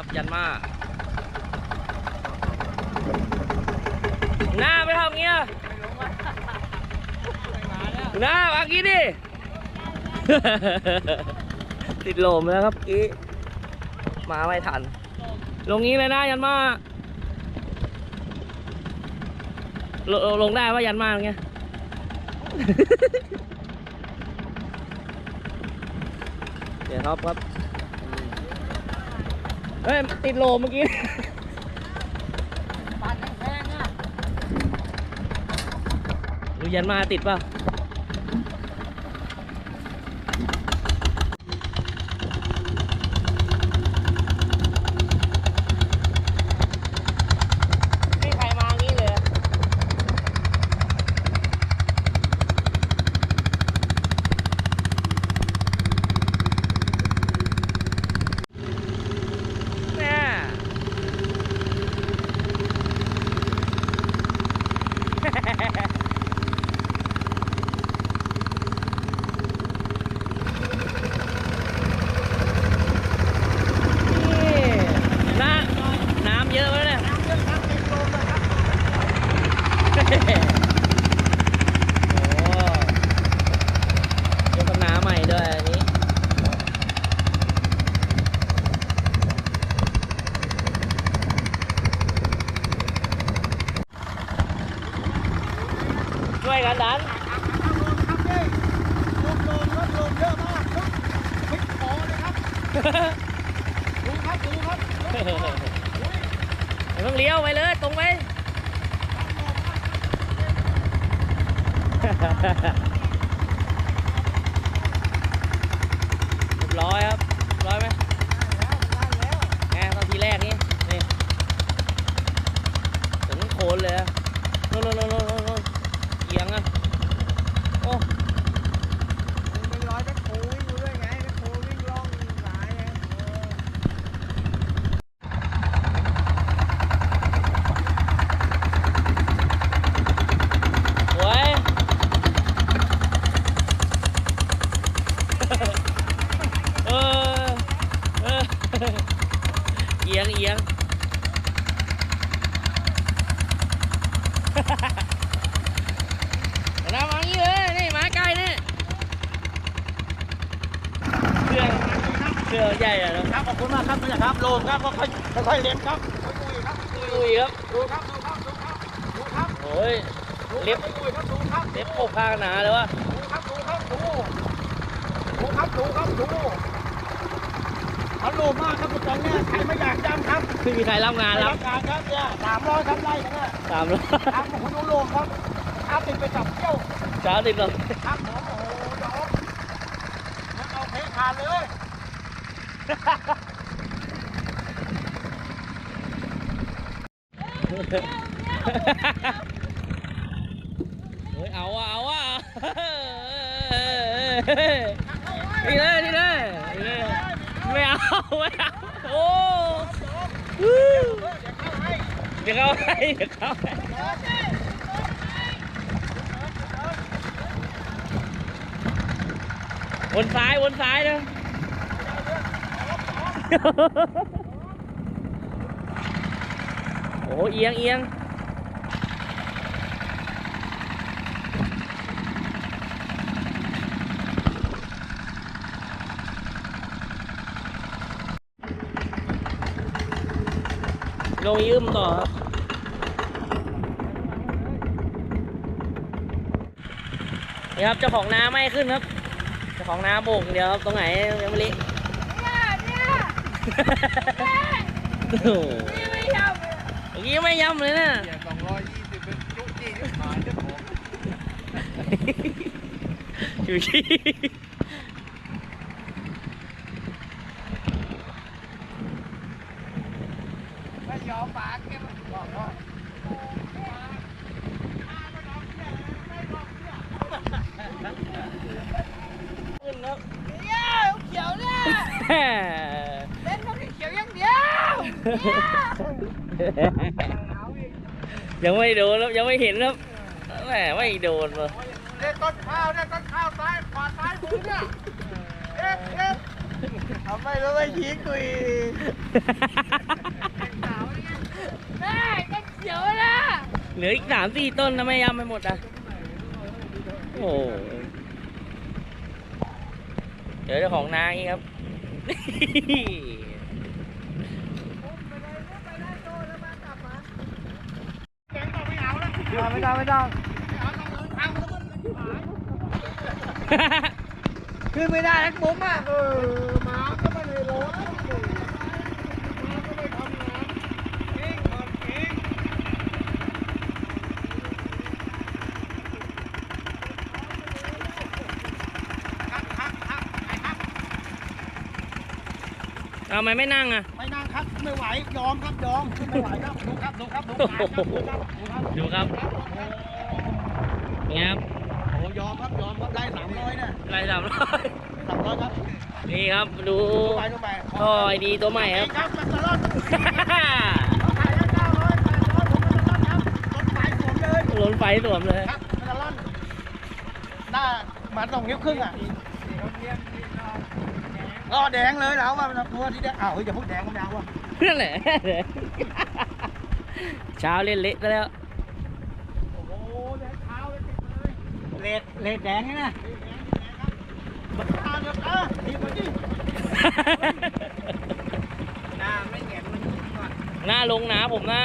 ครับ ยันมาหน้าไม่ทำเงี้ยหน้ามากี้ดิติดลมแล้วครับกี้มาไม่ทัน ลงนี้เลยนะยันมาลงลงได้ว่ายันมาไงเดี๋ยวครับครับเฮ้ยติดโลเมื่อกี้ปานแห้งๆอะดูยันมาติดป่ะ ไม่ใครมางี้เลย แม่นี่น้ำน้ำเยอะไหมเนี่ย น้ำเยอะครับติดลมเลยครับ โอ้ยกกันน้ำใหม่ด้วยอันนี้ ช่วยกันดัน ครับนี่ลมลมลดลมเยอะมากครับพลิกคอเลยครับ ดูครับดูครับลดลมไม่ต้องเลี้ยวไปเลยตรงไปเรียบร้อยครับเรียบร้อยไหมได้แล้วแหมตอนทีแรกนี่นี่ถึงโคนเลยอะโน่นโน่นโน่นโน่นโน่นเอียงอะ โอ้ มันเป็นรอยแบ็คโฮวิ่งอยู่ด้วยไงแบ็คโฮวิ่งล่องสายไงเออ สวย เออเออเอียงเอียงเรามางี้เลยนี่มาใกล้นี่เครื่องเครื่องใหญ่อะเนอะครับขอบคุณมากครับนี่ครับโลมครับค่อยค่อยๆเล็มครับคุยครับคุยลุยครับดูครับดูครับดูครับดูครับโอ้ยเล็บคุยครับดูครับเล็บโคกข้างหนาเลยวะดูครับดูครับดูดูครับดูครับดู เขาโลมากครับทุกคนเนี่ยใครไม่อยากจำครับไม่มีใครรับงานไปรับรับการครับเนี่ยสามร้อยครับไล่กันเนี่ยตามแล้วทำของคุณโลมครับอาติดไปจับเที่ยวเช้าติดลมครับผมโอ้โหยอมงั้นเอาเพขาดเลยเฮ้ยเอาอะเอาอะนี่เลยนี่เลย โอ้เดี๋ยวเข้าให้เดี๋ยวเข้าให้วนซ้ายวนซ้ายนะโอ้เอียงเอียง ลงยืมต่อครับนี่ครับเจ้าของนาไม่ขึ้นครับเจ้าของนาโบกอย่างเดียวครับตรงไหนยังไม่เละโอ้โหเมื่อกี้ยังไม่ย้ำเลยนะสองร้อยยี่สิบเป็นจุกจี้ที่หายเจ้าของอยู่ที่ ไม่ยอมปากแกมันบอกว่า ขึ้นครับ เนี่ยเขียวเนี่ย แหม เล่นมันเขียวอย่างเดียว ยังไม่โดนครับยังไม่เห็นครับแหมไม่โดนเลยเล่นต้นข้าวเนี่ยต้นข้าวซ้ายขวาซ้ายมือเนี่ยเอ๊ะเอ๊ะทำไมเราไม่ยิงกูอีกได้ก็เขียวนะเหลืออีกสามสี่ต้นนะไม่ยำไปหมดอะโอ้โหเดี๋ยวเจ้าของนาอีกครับ ไม่ได้ไม่ได้ขึ้นไม่ได้แล้วผมอะเออมาก็ไม่ได้รถมาก็ไม่ทำงานเก่งคนเก่งเอาไหมไม่นั่งอะ ไม่นั่งครับ ไม่ไหวยอมครับยอมไม่ไหวครับดูครับดูครับดูครับดูครับดูครับ ดูครับเงี้ยครับโอ้ยอมครับยอมครับได้สามร้อยเนี่ยไรสามร้อยสามร้อยครับนี่ครับดูดูไปดูไปท่อไอดีตัวใหม่ครับ ครับมันจะรอดขายได้เก้าร้อยแปดร้อยผมมันจะรอดครับรถไฟสวมเลยล้นไฟสวมเลย ครับมันจะรอดหน้ามาสองนิ้วครึ่งอะรอแดงเลยแล้วว่ามันตัวที่แดงอ้าวเฮ้ยอย่าพูดแดงก็ไม่เอาว่ะนั่นแหละเช้าเล่นเละซะแล้ว โอ้โหแดงเท้าเลยติด เลยเลดเลดแดงนี่นะมันตาเดือดตาทีมันดิหน้าไม่เห็นมันก่อนหน้าลงนะผมนะ